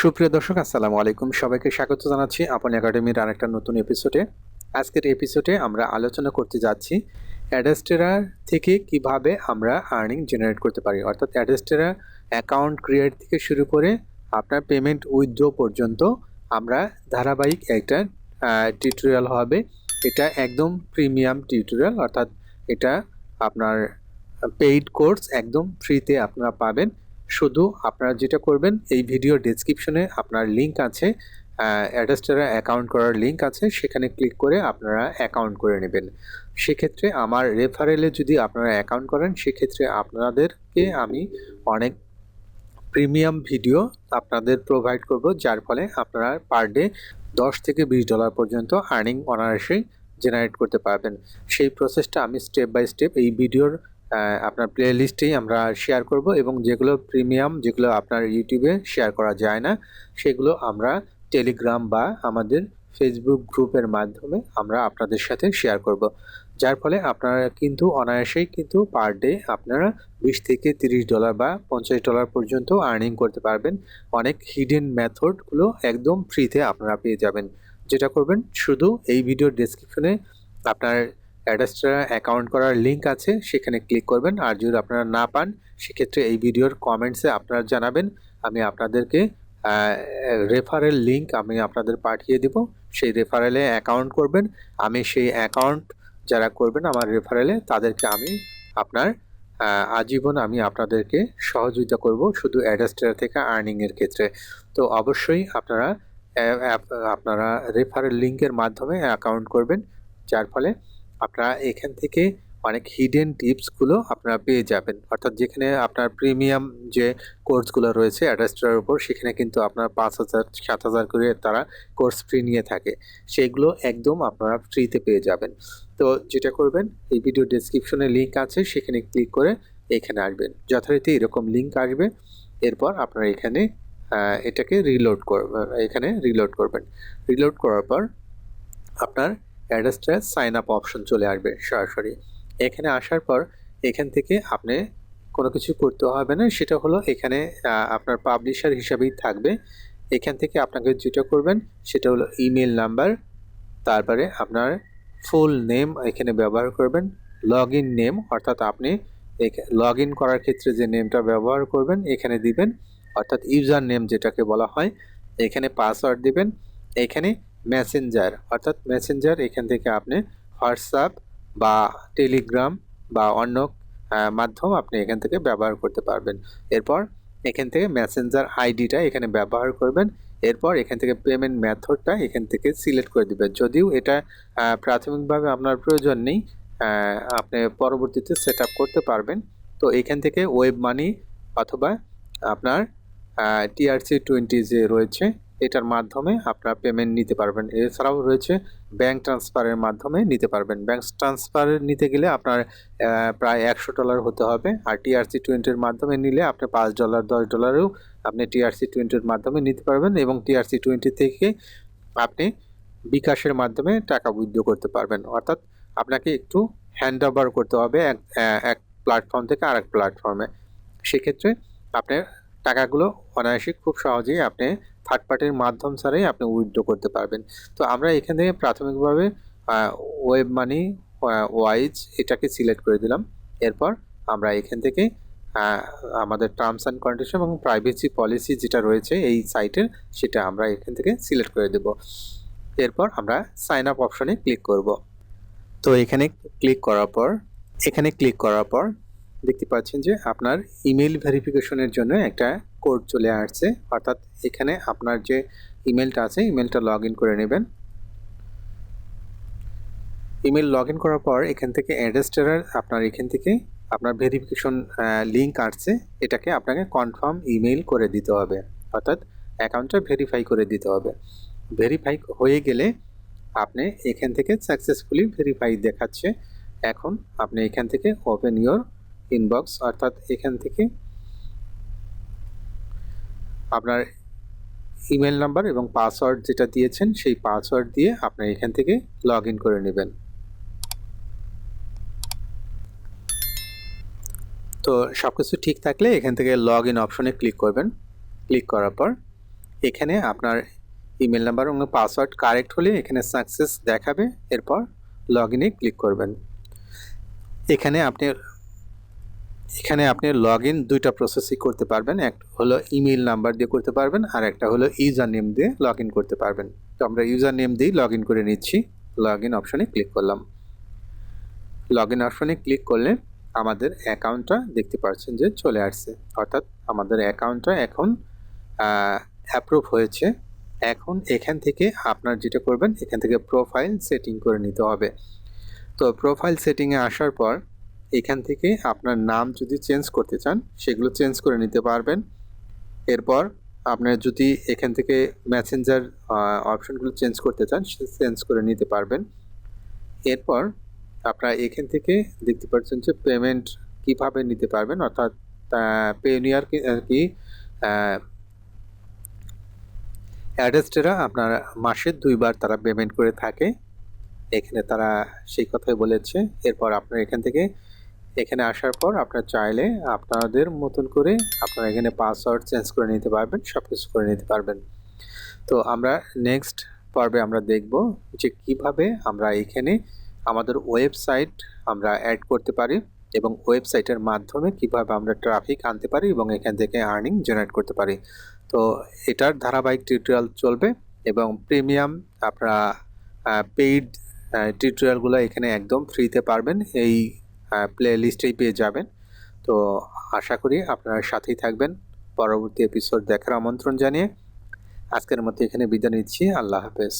সুপ্রিয় দর্শক, আসসালামু আলাইকুম। সবাইকে স্বাগত জানাচ্ছি আপন একাডেমির আরেকটা নতুন এপিসোডে আজকের এপিসোডে আমরা আলোচনা করতে যাচ্ছি অ্যাডাস্টেরা থেকে কীভাবে আমরা আর্নিং জেনারেট করতে পারি। অর্থাৎ অ্যাডাস্টেরা অ্যাকাউন্ট ক্রিয়েট থেকে শুরু করে আপনার পেমেন্ট উইথড্র পর্যন্ত আমরা ধারাবাহিক একটা টিউটোরিয়াল হবে। এটা একদম প্রিমিয়াম টিউটোরিয়াল অর্থাৎ এটা আপনার পেইড কোর্স একদম ফ্রিতে আপনারা পাবেন। শুধু আপনারা যেটা করবেন, এই ভিডিও ডেসক্রিপশনে আপনার লিংক আছে অ্যাডাস্টারে অ্যাকাউন্ট করার লিংক আছে, সেখানে ক্লিক করে আপনারা অ্যাকাউন্ট করে নেবেন। সেক্ষেত্রে আমার রেফারেলে যদি আপনারা অ্যাকাউন্ট করেন, সেক্ষেত্রে আপনাদেরকে আমি অনেক প্রিমিয়াম ভিডিও আপনাদের প্রোভাইড করব, যার ফলে আপনারা পার ডে দশ থেকে বিশ ডলার পর্যন্ত আর্নিং অনায়াসেই জেনারেট করতে পারবেন। সেই প্রসেসটা আমি স্টেপ বাই স্টেপ এই ভিডিওর আপনার প্লে লিস্টেই আমরা শেয়ার করব এবং যেগুলো প্রিমিয়াম যেগুলো আপনার ইউটিউবে শেয়ার করা যায় না, সেগুলো আমরা টেলিগ্রাম বা আমাদের ফেসবুক গ্রুপের মাধ্যমে আমরা আপনাদের সাথে শেয়ার করব। যার ফলে আপনারা কিন্তু অনায়াসেই কিন্তু পার ডে আপনারা বিশ থেকে তিরিশ ডলার বা পঞ্চাশ ডলার পর্যন্ত আর্নিং করতে পারবেন। অনেক হিডেন মেথডগুলো একদম ফ্রিতে আপনারা পেয়ে যাবেন। যেটা করবেন, শুধু এই ভিডিওর ডেসক্রিপশনে আপনার অ্যাডাস্টার অ্যাকাউন্ট করার লিংক আছে, সেখানে ক্লিক করবেন। আর যদি আপনারা না পান, সেক্ষেত্রে এই ভিডিওর কমেন্টসে আপনারা জানাবেন। আমি আপনাদেরকে রেফারেল লিংক আমি আপনাদের পাঠিয়ে দেব। সেই রেফারেলে অ্যাকাউন্ট করবেন। আমি সেই অ্যাকাউন্ট যারা করবেন আমার রেফারেলে তাদেরকে আমি আপনার আজীবন আমি আপনাদেরকে সহযোগিতা করব শুধু অ্যাডাস্টার থেকে আর্নিংয়ের ক্ষেত্রে। তো অবশ্যই আপনারা আপনারা রেফারেল লিংকের মাধ্যমে অ্যাকাউন্ট করবেন, যার ফলে আপনারা এখান থেকে অনেক হিডেন টিপসগুলো আপনারা পেয়ে যাবেন। অর্থাৎ যেখানে আপনার প্রিমিয়াম যে কোর্সগুলো রয়েছে অ্যাডাস্টারের উপর, সেখানে কিন্তু আপনার পাঁচ হাজার, সাত হাজার করে তারা কোর্স ফ্রি নিয়ে থাকে। সেগুলো একদম আপনারা ফ্রিতে পেয়ে যাবেন। তো যেটা করবেন, এই ভিডিও ডেসক্রিপশনে লিংক আছে, সেখানে ক্লিক করে এখানে আসবেন। যথারীতি এরকম লিঙ্ক আসবে, এরপর আপনারা এখানে এটাকে রিলোড করবেন এখানে রিলোড করবেন। রিলোড করার পর আপনার অ্যাড্রেসটা সাইন আপ অপশন চলে আসবে সরাসরি। এখানে আসার পর এখান থেকে আপনি কোনো কিছু করতে হবে না, সেটা হলো এখানে আপনার পাবলিশার হিসাবেই থাকবে। এখান থেকে আপনাকে যেটা করবেন, সেটা হলো ইমেল নাম্বার তারপরে আপনার ফুল নেম এখানে ব্যবহার করবেন লগ ইন নেম অর্থাৎ আপনি লগ ইন করার ক্ষেত্রে যে নেমটা ব্যবহার করবেন, এখানে দিবেন, অর্থাৎ ইউজার নেম যেটাকে বলা হয়, এখানে পাসওয়ার্ড দিবেন, এখানে মেসেঞ্জার অর্থাৎ মেসেঞ্জার এখান থেকে আপনি হোয়াটসঅ্যাপ বা টেলিগ্রাম বা অন্য মাধ্যম আপনি এখান থেকে ব্যবহার করতে পারবেন। এরপর এখান থেকে মেসেঞ্জার আইডিটা এখানে ব্যবহার করবেন। এরপর এখান থেকে পেমেন্ট মেথডটা এখান থেকে সিলেক্ট করে দিবেন। যদিও এটা প্রাথমিকভাবে আপনার প্রয়োজন নেই আপনি পরবর্তীতে সেট করতে পারবেন। তো এখান থেকে ওয়েব মানি অথবা আপনার টিআরসি টোয়েন্টি যে রয়েছে এটার মাধ্যমে আপনার পেমেন্ট নিতে পারবেন। এছাড়াও রয়েছে ব্যাংক ট্রান্সফারের মাধ্যমে নিতে পারবেন। ব্যাংক ট্রান্সফার নিতে গেলে আপনার প্রায় একশো ডলার হতে হবে। আর টিআরসি টোয়েন্টির মাধ্যমে নিলে আপনি পাঁচ ডলার দশ ডলারেও আপনি টিআরসি টোয়েন্টির মাধ্যমে নিতে পারবেন এবং টিআরসি টোয়েন্টি থেকে আপনি বিকাশের মাধ্যমে টাকা উইথড্র করতে পারবেন। অর্থাৎ আপনাকে একটু হ্যান্ড ওভার করতে হবে এক এক প্ল্যাটফর্ম থেকে আরেক প্ল্যাটফর্মে সেক্ষেত্রে আপনার টাকাগুলো অনায়াসে খুব সহজেই আপনি থার্ড পার্টির মাধ্যম ছাড়াই আপনি উইথড্র করতে পারবেন। তো আমরা এখান থেকে প্রাথমিকভাবে ওয়েব মানি ওয়াইজ এটাকে সিলেক্ট করে দিলাম। এরপর আমরা এখান থেকে আমাদের টার্মস অ্যান্ড কন্ডিশন এবং প্রাইভেসি পলিসি যেটা রয়েছে এই সাইটের, সেটা আমরা এখান থেকে সিলেক্ট করে দেব। এরপর আমরা সাইন আপ অপশনে ক্লিক করব। তো এখানে ক্লিক করার পর, এখানে ক্লিক করার পর দেখতে পাচ্ছেন যে আপনার ইমেল ভেরিফিকেশনের জন্য একটা কোড চলে আসছে। অর্থাৎ এখানে আপনার যে ইমেলটা আছে ইমেলটা লগ করে নেবেন। ইমেল লগ করার পর এখান থেকে অ্যাড্রেসটার আপনার এখান থেকে আপনার ভেরিফিকেশন লিঙ্ক আসছে। এটাকে আপনাকে কনফার্ম ইমেল করে দিতে হবে। অর্থাৎ অ্যাকাউন্টটা ভেরিফাই করে দিতে হবে। ভেরিফাই হয়ে গেলে আপনি এখান থেকে সাকসেসফুলি ভেরিফাই দেখাচ্ছে। এখন আপনি এখান থেকে ওপেন ইওর ইনবক্স অর্থাৎ এখান থেকে আপনার ইমেল নাম্বার এবং পাসওয়ার্ড যেটা দিয়েছেন, সেই পাসওয়ার্ড দিয়ে আপনি এখান থেকে লগ ইন করে নেবেন। তো সব কিছু ঠিক থাকলে এখান থেকে লগ ইন অপশনে ক্লিক করবেন। ক্লিক করার পর এখানে আপনার ইমেল নাম্বার এবং পাসওয়ার্ড কারেক্ট হলে এখানে সাকসেস দেখাবে, এরপর লগ ইনে ক্লিক করবেন। এখানে আপনি এখানে আপনি লগ ইন দুইটা প্রসেসই করতে পারবেন। একটা হলো ইমেল নাম্বার দিয়ে করতে পারবেন আর একটা হলো ইউজার নেম দিয়ে লগ ইন করতে পারবেন। তো আমরা ইউজার নেম দিয়েই লগ ইন করে নিচ্ছি। লগ ইন অপশনে ক্লিক করলাম। লগ ইন অপশনে ক্লিক করলে আমাদের অ্যাকাউন্টটা দেখতে পাচ্ছেন যে চলে আসছে। অর্থাৎ আমাদের অ্যাকাউন্টটা এখন অ্যাপ্রুভ হয়েছে। এখন এখান থেকে আপনার যেটা করবেন, এখান থেকে প্রোফাইল সেটিং করে নিতে হবে। তো প্রোফাইল সেটিংয়ে আসার পর এখান থেকে আপনার নাম যদি চেঞ্জ করতে চান, সেগুলো চেঞ্জ করে নিতে পারবেন। এরপর আপনার যদি এখান থেকে মেসেঞ্জার অপশনগুলো চেঞ্জ করতে চান, সে চেঞ্জ করে নিতে পারবেন। এরপর আপনারা এখান থেকে দেখতে পাচ্ছেন যে পেমেন্ট কীভাবে নিতে পারবেন, অর্থাৎ পেনিয়ার কি অ্যাডেস্টেরা আপনার মাসে দুইবার তারা পেমেন্ট করে থাকে। এখানে তারা সেই কথাই বলেছে। এরপর আপনার এখান থেকে এখানে আসার পর আপনার চাইলে আপনাদের মতন করে আপনারা এখানে পাসওয়ার্ড চেঞ্জ করে নিতে পারবেন সব কিছু করে নিতে পারবেন। তো আমরা নেক্সট পর্বে আমরা দেখব যে কীভাবে আমরা এখানে আমাদের ওয়েবসাইট আমরা অ্যাড করতে পারি এবং ওয়েবসাইটের মাধ্যমে কীভাবে আমরা ট্রাফিক আনতে পারি এবং এখান থেকে আর্নিং জেনারেট করতে পারি। তো এটার ধারাবাহিক টিউটোরিয়াল চলবে এবং প্রিমিয়াম আপনারা পেইড টিউটোরিয়ালগুলো এখানে একদম ফ্রিতে পারবেন। এই প্লে লিস্টেই পেয়ে যাবেন। তো আশা করি আপনারা সাথেই থাকবেন। পরবর্তী এপিসোড দেখার আমন্ত্রণ জানিয়ে আজকের মতো এখানে বিদায় নিচ্ছি। আল্লাহ হাফেজ।